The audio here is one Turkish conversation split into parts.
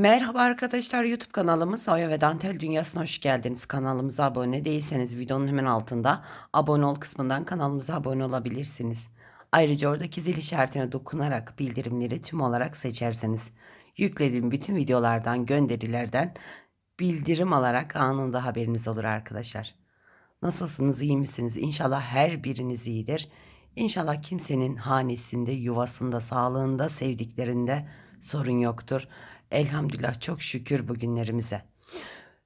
Merhaba arkadaşlar YouTube kanalımız Oya ve Dantel Dünyası'na hoş geldiniz. Kanalımıza abone değilseniz videonun hemen altında abone ol kısmından kanalımıza abone olabilirsiniz. Ayrıca oradaki zil işaretine dokunarak bildirimleri tüm olarak seçerseniz yüklediğim bütün videolardan gönderilerden bildirim alarak anında haberiniz olur arkadaşlar. Nasılsınız iyi misiniz? İnşallah her biriniz iyidir. İnşallah kimsenin hanesinde, yuvasında, sağlığında, sevdiklerinde sorun yoktur. Elhamdülillah çok şükür bugünlerimize.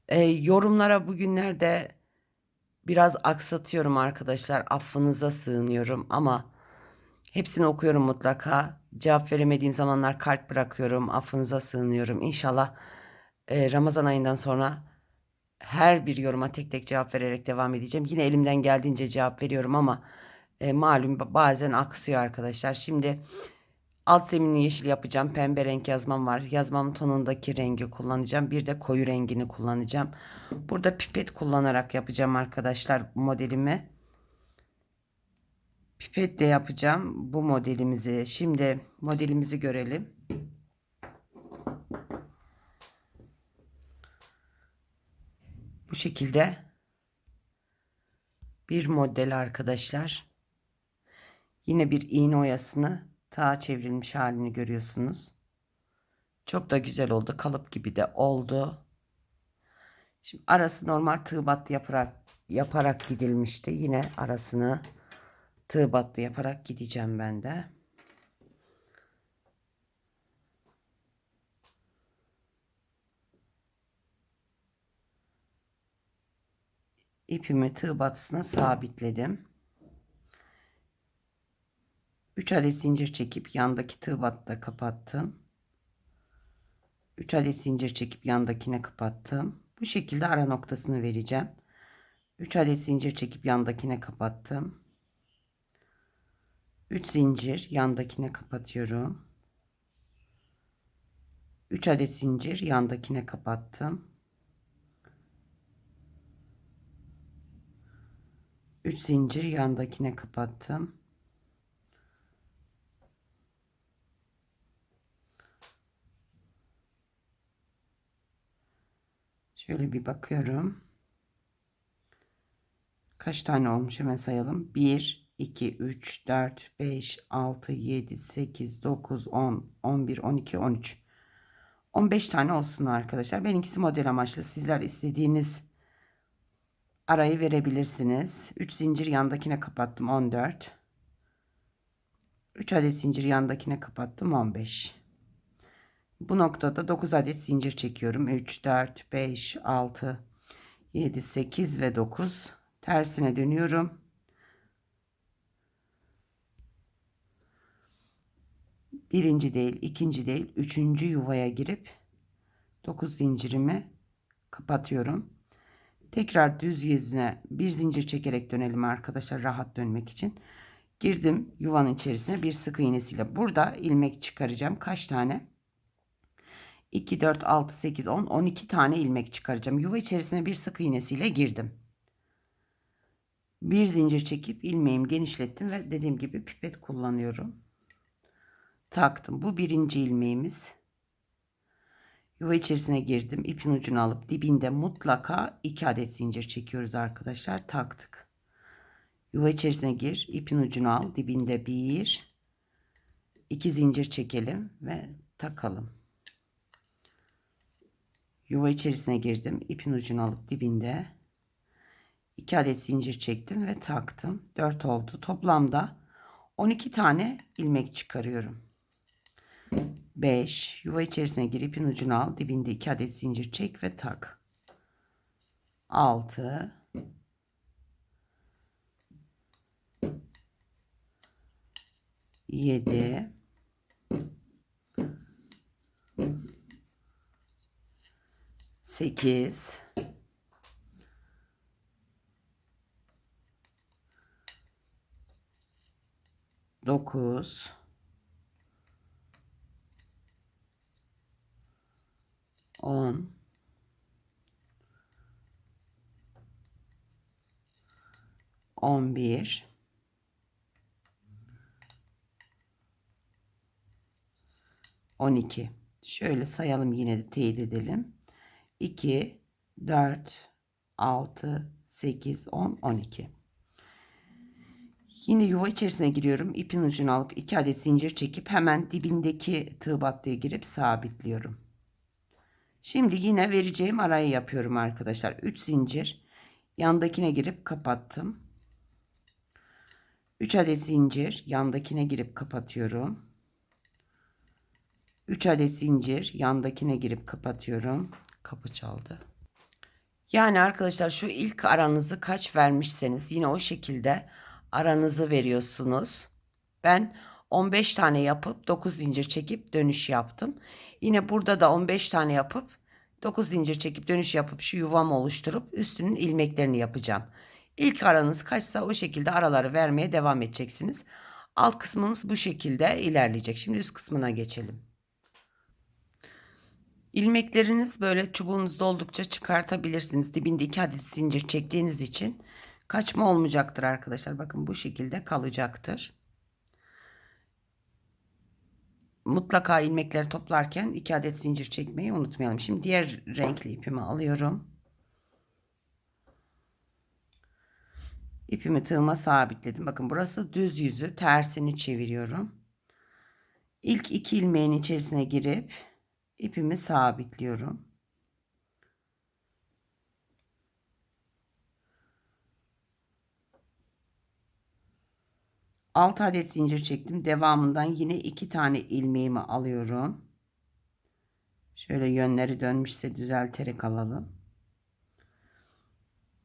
Ee, yorumlara bugünlerde biraz aksatıyorum arkadaşlar. Affınıza sığınıyorum ama hepsini okuyorum mutlaka. Cevap veremediğim zamanlar kalp bırakıyorum. Affınıza sığınıyorum. İnşallah e, Ramazan ayından sonra her bir yoruma tek tek cevap vererek devam edeceğim. Yine elimden geldiğince cevap veriyorum ama e, malum bazen aksıyor arkadaşlar. Şimdi alt zeminli yeşil yapacağım. Pembe renk yazmam var. Yazmam tonundaki rengi kullanacağım. Bir de koyu rengini kullanacağım. Burada pipet kullanarak yapacağım arkadaşlar modelimi. Pipet de yapacağım bu modelimizi. Şimdi modelimizi görelim. Bu şekilde bir model arkadaşlar. Yine bir iğne oyasını ta çevrilmiş halini görüyorsunuz. Çok da güzel oldu. Kalıp gibi de oldu. Şimdi arası normal tığ battı yaparak, yaparak gidilmişti. Yine arasını tığ battı yaparak gideceğim ben de. ipimi tığ battısına sabitledim. 3 adet zincir çekip yandaki tığ kapattım. 3 adet zincir çekip yandakine kapattım. Bu şekilde ara noktasını vereceğim. 3 adet zincir çekip yandakine kapattım. 3 zincir yandakine kapatıyorum. 3 adet zincir yandakine kapattım. 3 zincir yandakine kapattım. Şöyle bir bakıyorum. Kaç tane olmuş hemen sayalım. 1, 2, 3, 4, 5, 6, 7, 8, 9, 10, 11, 12, 13. 15 tane olsun arkadaşlar. Benimkisi model amaçlı. Sizler istediğiniz arayı verebilirsiniz. 3 zincir yandakine kapattım 14. 3 adet zincir yandakine kapattım 15. Bu noktada 9 adet zincir çekiyorum. 3, 4, 5, 6, 7, 8 ve 9. Tersine dönüyorum. Birinci değil, ikinci değil, üçüncü yuvaya girip 9 zincirimi kapatıyorum. Tekrar düz yüzüne bir zincir çekerek dönelim arkadaşlar rahat dönmek için. Girdim yuvanın içerisine bir sık iğnesiyle. Burada ilmek çıkaracağım. Kaç tane? 2, 4, 6, 8, 10, 12 tane ilmek çıkaracağım. Yuva içerisine bir sık iğnesiyle girdim. Bir zincir çekip ilmeğimi genişlettim ve dediğim gibi pipet kullanıyorum. Taktım. Bu birinci ilmeğimiz. Yuva içerisine girdim. İpin ucunu alıp dibinde mutlaka 2 adet zincir çekiyoruz arkadaşlar. Taktık. Yuva içerisine gir. ipin ucunu al. Dibinde 1 2 zincir çekelim ve takalım. Yuva içerisine girdim. ipin ucunu alıp dibinde 2 adet zincir çektim ve taktım. 4 oldu. Toplamda 12 tane ilmek çıkarıyorum. 5 yuva içerisine gir ipin ucunu al dibinde 2 adet zincir çek ve tak 6 7 8 9 10 11 12 Şöyle sayalım yine de teyit edelim. 2, 4, 6, 8, 10, 12. Yine yuva içerisine giriyorum. İpin ucunu alıp 2 adet zincir çekip hemen dibindeki tığ battıya girip sabitliyorum. Şimdi yine vereceğim arayı yapıyorum arkadaşlar. 3 zincir. Yandakine girip kapattım. 3 adet zincir. Yandakine girip kapatıyorum. 3 adet zincir. Yandakine girip kapatıyorum. Kapı çaldı. Yani arkadaşlar şu ilk aranızı kaç vermişseniz yine o şekilde aranızı veriyorsunuz. Ben 15 tane yapıp 9 zincir çekip dönüş yaptım. Yine burada da 15 tane yapıp 9 zincir çekip dönüş yapıp şu yuvamı oluşturup üstünün ilmeklerini yapacağım. İlk aranız kaçsa o şekilde araları vermeye devam edeceksiniz. Alt kısmımız bu şekilde ilerleyecek. Şimdi üst kısmına geçelim. İlmekleriniz böyle çubuğunuzda oldukça çıkartabilirsiniz. Dibinde iki adet zincir çektiğiniz için kaçma olmayacaktır arkadaşlar. Bakın bu şekilde kalacaktır. Mutlaka ilmekleri toplarken iki adet zincir çekmeyi unutmayalım. Şimdi diğer renkli ipimi alıyorum. İpimi tığıma sabitledim. Bakın burası düz yüzü tersini çeviriyorum. İlk iki ilmeğin içerisine girip ipimi sabitliyorum. Altı adet zincir çektim. Devamından yine iki tane ilmeğimi alıyorum. Şöyle yönleri dönmüşse düzelterek alalım.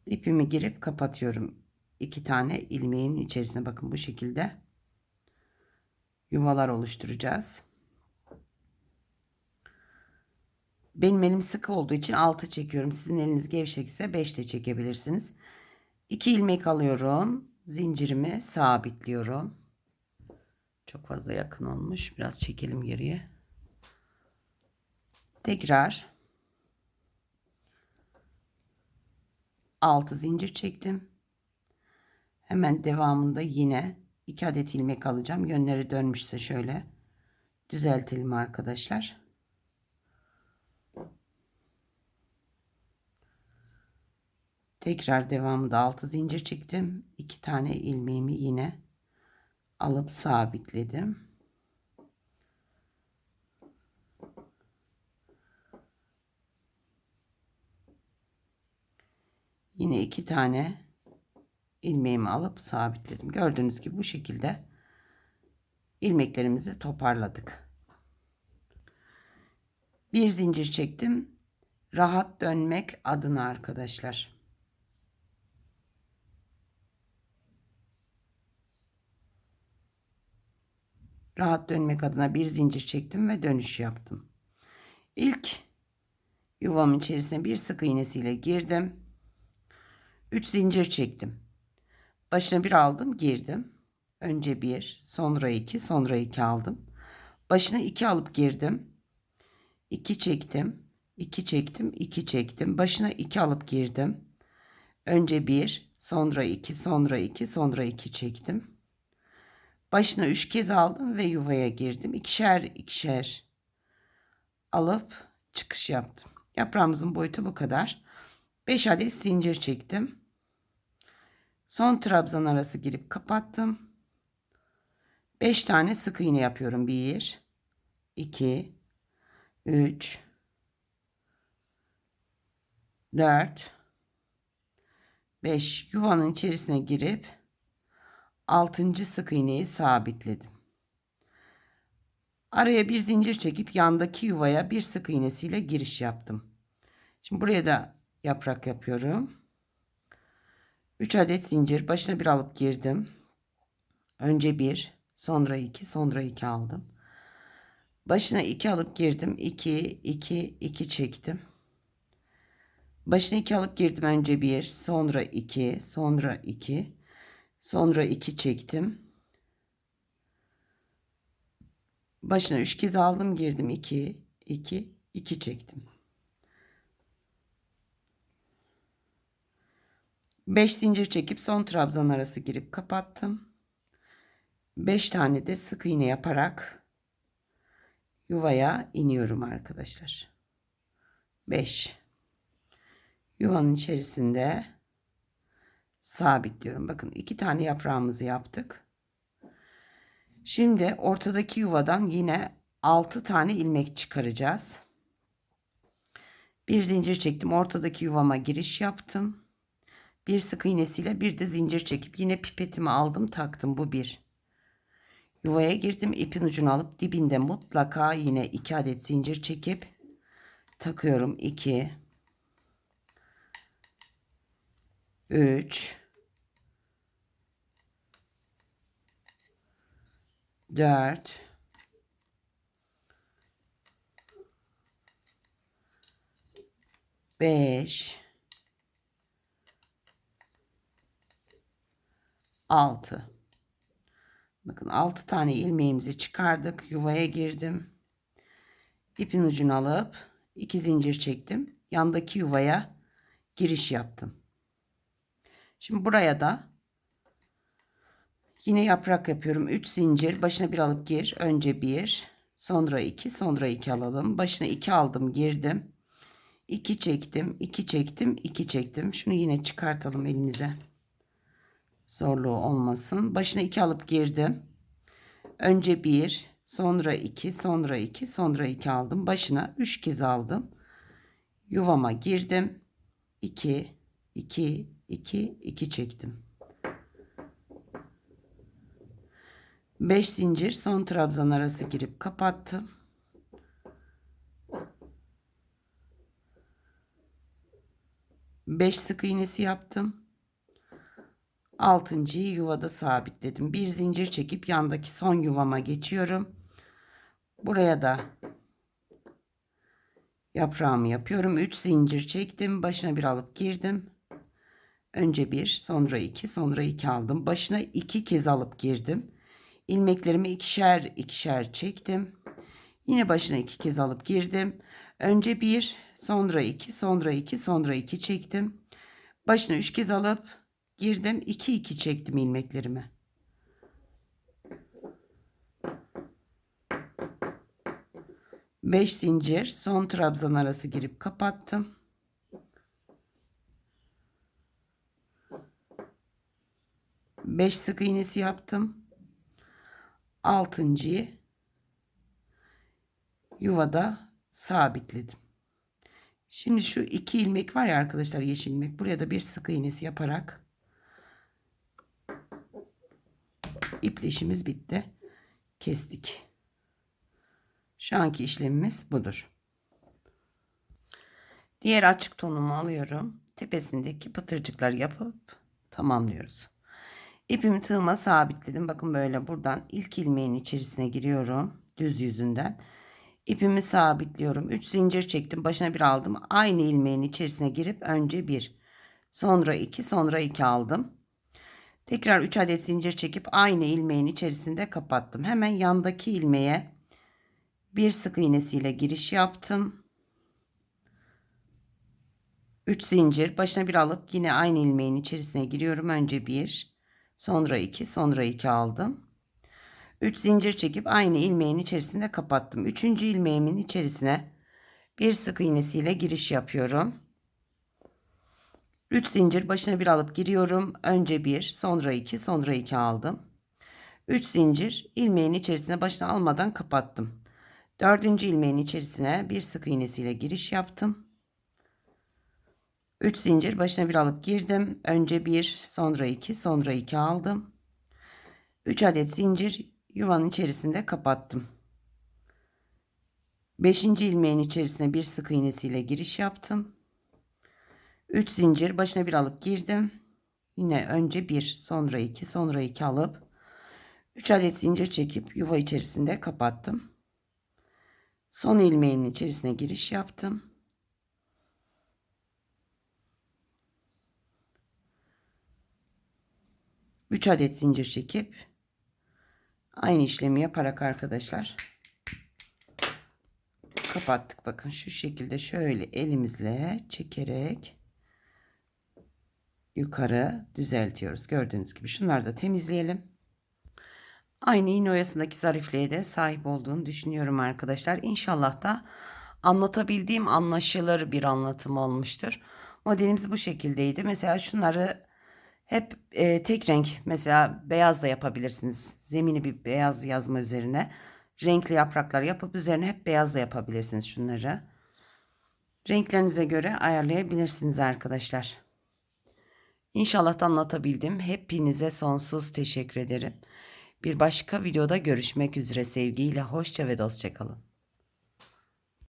İpimi girip kapatıyorum. İki tane ilmeğin içerisine bakın bu şekilde yuvalar oluşturacağız. Benim elim sık olduğu için 6 çekiyorum. Sizin eliniz gevşekse 5 de çekebilirsiniz. 2 ilmek alıyorum. Zincirimi sabitliyorum. Çok fazla yakın olmuş. Biraz çekelim geriye. Tekrar 6 zincir çektim. Hemen devamında yine 2 adet ilmek alacağım. Yönleri dönmüşse şöyle düzeltelim arkadaşlar. Tekrar devamında 6 zincir çektim. 2 tane ilmeğimi yine alıp sabitledim. Yine iki tane ilmeğimi alıp sabitledim. Gördüğünüz gibi bu şekilde ilmeklerimizi toparladık. Bir zincir çektim. Rahat dönmek adına arkadaşlar. Rahat dönmek adına bir zincir çektim ve dönüş yaptım. İlk yuvamın içerisine bir sık iğnesiyle girdim. 3 zincir çektim. Başına bir aldım, girdim. Önce bir, sonra iki, sonra iki aldım. Başına iki alıp girdim. 2 çektim, 2 çektim, 2 çektim. Başına iki alıp girdim. Önce bir, sonra iki, sonra iki, sonra iki çektim. Başına üç kez aldım ve yuvaya girdim. İkişer ikişer alıp çıkış yaptım. Yaprağımızın boyutu bu kadar. 5 adet zincir çektim. Son trabzan arası girip kapattım. 5 tane sık iğne yapıyorum. 1 2 3 4 5 yuvanın içerisine girip 6. sık iğneyi sabitledim. Araya bir zincir çekip yandaki yuvaya bir sık iğnesiyle giriş yaptım. Şimdi buraya da yaprak yapıyorum. 3 adet zincir başına bir alıp girdim. Önce bir, sonra iki, sonra iki aldım. Başına iki alıp girdim. 2 2 2 çektim. Başına iki alıp girdim önce bir, sonra iki, sonra iki. Sonra 2 çektim. Başına 3 kez aldım girdim 2 2 2 çektim. 5 zincir çekip son trabzan arası girip kapattım. 5 tane de sık iğne yaparak yuvaya iniyorum arkadaşlar. 5 yuvanın içerisinde sabitliyorum. Bakın iki tane yaprağımızı yaptık. Şimdi ortadaki yuvadan yine 6 tane ilmek çıkaracağız. Bir zincir çektim. Ortadaki yuvama giriş yaptım. Bir sık iğnesiyle bir de zincir çekip yine pipetimi aldım taktım. Bu bir. Yuvaya girdim. ipin ucunu alıp dibinde mutlaka yine 2 adet zincir çekip takıyorum. 2 3 4 5 6 Bakın 6 tane ilmeğimizi çıkardık. Yuvaya girdim. İpin ucunu alıp 2 zincir çektim. Yandaki yuvaya giriş yaptım. Şimdi buraya da yine yaprak yapıyorum. 3 zincir başına bir alıp gir. Önce 1 sonra 2 sonra 2 alalım. Başına 2 aldım girdim. 2 çektim 2 çektim 2 çektim. Şunu yine çıkartalım elimize. Zorluğu olmasın. Başına 2 alıp girdim. Önce 1 sonra 2 sonra 2 sonra 2 aldım. Başına 3 kez aldım. Yuvama girdim. 2 2 2 2 çektim. 5 zincir son trabzan arası girip kapattım. Beş sık iğnesi yaptım. Altıncıyı yuvada sabitledim. Bir zincir çekip yandaki son yuvama geçiyorum. Buraya da yaprağımı yapıyorum. 3 zincir çektim. Başına bir alıp girdim. Önce bir, sonra iki, sonra iki aldım. Başına iki kez alıp girdim. İlmeklerimi ikişer ikişer çektim. Yine başına iki kez alıp girdim. Önce bir, sonra iki, sonra iki, sonra iki çektim. Başına üç kez alıp girdim. iki iki çektim ilmeklerimi. Beş zincir son trabzan arası girip kapattım. 5 sık iğnesi yaptım. Altıncıyı yuvada sabitledim. Şimdi şu iki ilmek var ya arkadaşlar yeşil ilmek. Buraya da bir sık iğnesi yaparak ipleşimiz bitti. Kestik. Şu anki işlemimiz budur. Diğer açık tonumu alıyorum. Tepesindeki pıtırcıklar yapıp tamamlıyoruz. İpimi tığıma sabitledim. Bakın böyle buradan ilk ilmeğin içerisine giriyorum. Düz yüzünden. İpimi sabitliyorum. 3 zincir çektim. Başına bir aldım. Aynı ilmeğin içerisine girip önce 1. Sonra 2. Sonra 2 aldım. Tekrar 3 adet zincir çekip aynı ilmeğin içerisinde kapattım. Hemen yandaki ilmeğe bir sık iğnesiyle giriş yaptım. 3 zincir başına bir alıp yine aynı ilmeğin içerisine giriyorum. Önce 1 Sonra 2, sonra 2 aldım. 3 zincir çekip aynı ilmeğin içerisinde kapattım. 3. ilmeğimin içerisine bir sık iğnesiyle giriş yapıyorum. 3 zincir başına bir alıp giriyorum. Önce 1, sonra 2, sonra 2 aldım. 3 zincir ilmeğin içerisine başına almadan kapattım. 4. ilmeğin içerisine bir sık iğnesiyle giriş yaptım. 3 zincir başına bir alıp girdim. Önce 1, sonra 2, sonra 2 aldım. 3 adet zincir yuvanın içerisinde kapattım. 5. ilmeğin içerisine bir sık iğnesiyle giriş yaptım. 3 zincir başına bir alıp girdim. Yine önce 1, sonra 2, sonra 2 alıp 3 adet zincir çekip yuva içerisinde kapattım. Son ilmeğin içerisine giriş yaptım. 3 adet zincir çekip aynı işlemi yaparak arkadaşlar kapattık. Bakın şu şekilde şöyle elimizle çekerek yukarı düzeltiyoruz. Gördüğünüz gibi şunları da temizleyelim. Aynı iğne oyasındaki zarifliğe de sahip olduğunu düşünüyorum arkadaşlar. İnşallah da anlatabildiğim anlaşılır bir anlatım olmuştur. Modelimiz bu şekildeydi. Mesela şunları hep e, tek renk mesela beyaz da yapabilirsiniz. Zemini bir beyaz yazma üzerine renkli yapraklar yapıp üzerine hep beyaz da yapabilirsiniz şunları. Renklerinize göre ayarlayabilirsiniz arkadaşlar. İnşallah da anlatabildim. Hepinize sonsuz teşekkür ederim. Bir başka videoda görüşmek üzere sevgiyle. Hoşça ve dostça kalın.